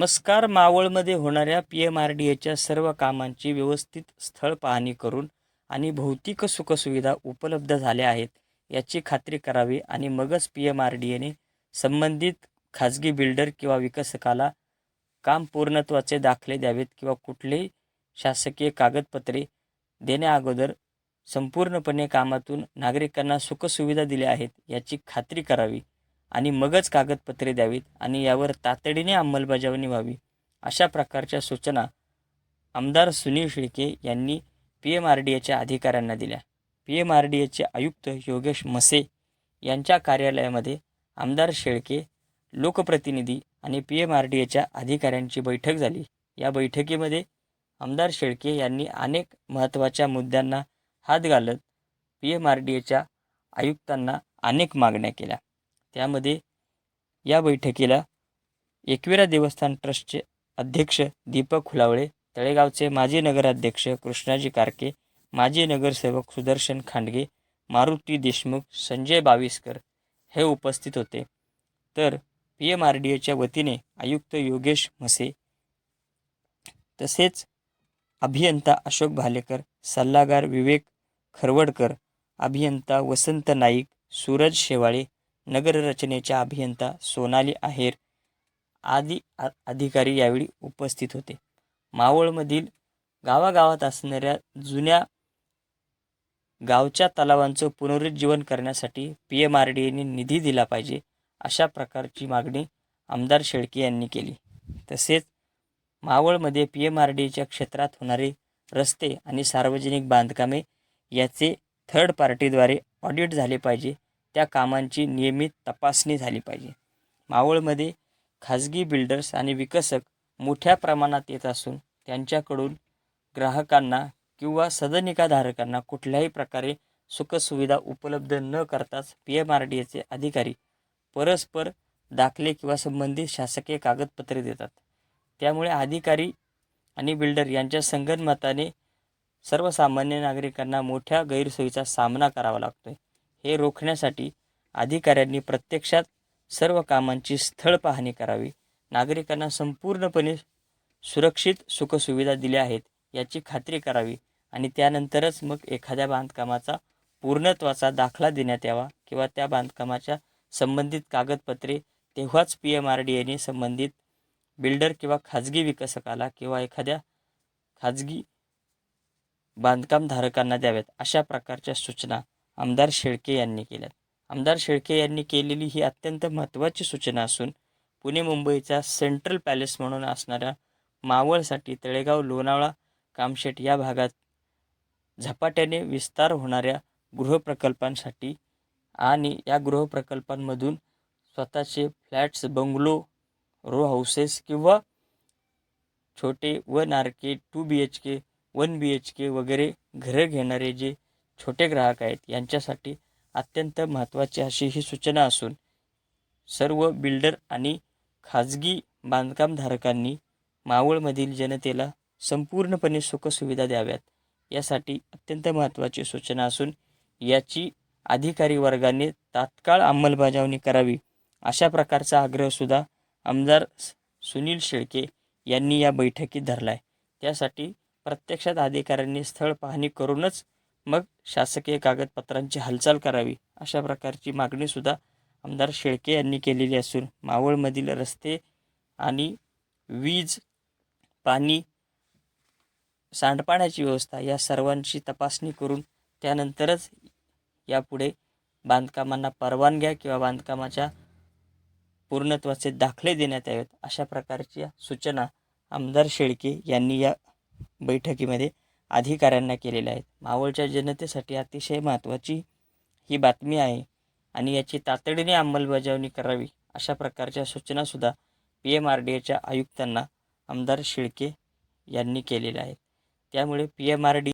नमस्कार. मावळमध्ये होणाऱ्या P M R D एच्या सर्व कामांची व्यवस्थित स्थळ पाहणी करून आणि भौतिक सुखसुविधा उपलब्ध झाल्या आहेत याची खात्री करावी आणि मगच पी एम आर डी एने संबंधित खाजगी बिल्डर किंवा विकसकाला काम पूर्णत्वाचे दाखले द्यावेत किंवा कुठलेही शासकीय कागदपत्रे देण्याअगोदर संपूर्णपणे कामातून नागरिकांना सुखसुविधा दिल्या आहेत याची खात्री करावी. आणि मगच कागदपत्रे द्यावीत आणि यावर तातडीने अंमलबजावणी व्हावी अशा प्रकारच्या सूचना आमदार सुनील शेळके यांनी पी एम आर डी एच्या अधिकाऱ्यांना दिल्या. पी एम आर डी एचे आयुक्त योगेश मसे यांच्या कार्यालयामध्ये आमदार शेळके लोकप्रतिनिधी आणि पी एम आर डी एच्या अधिकाऱ्यांची बैठक झाली. या बैठकीमध्ये आमदार शेळके यांनी अनेक महत्त्वाच्या मुद्द्यांना हात घालत पी एम आर डी एच्या आयुक्तांना अनेक मागण्या केल्या. त्यामध्ये या बैठकीला एकविरा देवस्थान ट्रस्टचे अध्यक्ष दीपक खुलावळे तळेगावचे माजी नगराध्यक्ष कृष्णाजी कारके माजी नगरसेवक सुदर्शन खांडगे मारुती देशमुख संजय बाविस्कर हे उपस्थित होते. तर पी एम आर डी एच्या वतीने आयुक्त योगेश म्हसे तसेच अभियंता अशोक भालेकर सल्लागार विवेक खरवडकर अभियंता वसंत नाईक सूरज शेवाळे नगररचनेच्या अभियंता सोनाली आहेर आदी आ अधिकारी यावेळी उपस्थित होते. मावळमधील गावागावात असणाऱ्या जुन्या गावच्या तलावांचं पुनरुज्जीवन करण्यासाठी पी एम आर डी एने निधी दिला पाहिजे अशा प्रकारची मागणी आमदार शेळके यांनी केली. तसेच मावळमध्ये पी एम आर डी एच्या क्षेत्रात होणारे रस्ते आणि सार्वजनिक बांधकामे याचे थर्ड पार्टीद्वारे ऑडिट झाले पाहिजे त्या कामांची नियमित तपासणी झाली पाहिजे. मावळमध्ये खाजगी बिल्डर्स आणि विकसक मोठ्या प्रमाणात येत असून त्यांच्याकडून ग्राहकांना किंवा सदनिकाधारकांना कुठल्याही प्रकारे सुखसुविधा उपलब्ध न करताच पी एम आर डी एचे अधिकारी परस्पर दाखले किंवा संबंधित शासकीय कागदपत्रे देतात. त्यामुळे अधिकारी आणि बिल्डर यांच्या संगनमताने सर्वसामान्य नागरिकांना मोठ्या गैरसोयीचा सामना करावा लागतो आहे हे रोखण्यासाठी अधिकाऱ्यांनी प्रत्यक्षात सर्व कामांची स्थळ पाहणी करावी. नागरिकांना संपूर्णपणे सुरक्षित सुखसुविधा दिल्या आहेत याची खात्री करावी आणि त्यानंतरच मग एखाद्या बांधकामाचा पूर्णत्वाचा दाखला देण्यात यावा किंवा त्या बांधकामाच्या संबंधित कागदपत्रे तेव्हाच पी एम आर डी एने संबंधित बिल्डर किंवा खाजगी विकसकाला किंवा एखाद्या खाजगी बांधकामधारकांना द्याव्यात अशा प्रकारच्या सूचना आमदार शेळके यांनी केल्यात. आमदार शेळके यांनी केलेली ही अत्यंत महत्त्वाची सूचना असून पुणे मुंबईचा सेंट्रल पॅलेस म्हणून असणाऱ्या मावळसाठी तळेगाव लोणावळा कामशेट या भागात झपाट्याने विस्तार होणाऱ्या गृहप्रकल्पांसाठी आणि या गृहप्रकल्पांमधून स्वतःचे फ्लॅट्स बंगलो रो हाऊसेस किंवा छोटे one R K two B H K one B H K वगैरे घरं घेणारे जे छोटे ग्राहक आहेत यांच्यासाठी अत्यंत महत्त्वाची अशी ही सूचना असून सर्व बिल्डर आणि खाजगी बांधकामधारकांनी मावळमधील जनतेला संपूर्णपणे सुखसुविधा द्याव्यात यासाठी अत्यंत महत्त्वाची सूचना असून याची अधिकारी वर्गाने तात्काळ अंमलबजावणी करावी अशा प्रकारचा आग्रहसुद्धा आमदार सुनील शेळके यांनी या बैठकीत धरला आहे त्यासाठी प्रत्यक्षात अधिकाऱ्यांनी स्थळ पाहणी करूनच मग शासकीय कागदपत्रांची हालचाल करावी अशा प्रकारची मागणीसुद्धा आमदार शेळके यांनी केलेली असून मावळमधील रस्ते आणि वीज पाणी सांडपाण्याची व्यवस्था या सर्वांची तपासणी करून त्यानंतरच यापुढे बांधकामांना परवानग्या किंवा बांधकामाच्या पूर्णत्वाचे दाखले देण्यात यावेत अशा प्रकारच्या सूचना आमदार शेळके यांनी या बैठकीमध्ये अधिकाऱ्यांना केलेल्या आहेत. मावळच्या जनतेसाठी अतिशय महत्त्वाची ही बातमी आहे आणि याची तातडीने अंमलबजावणी करावी अशा प्रकारच्या सूचनासुद्धा पी एम आर डी एच्या आयुक्तांना आमदार शिळके यांनी केलेल्या आहेत. त्यामुळे पी एम आर डी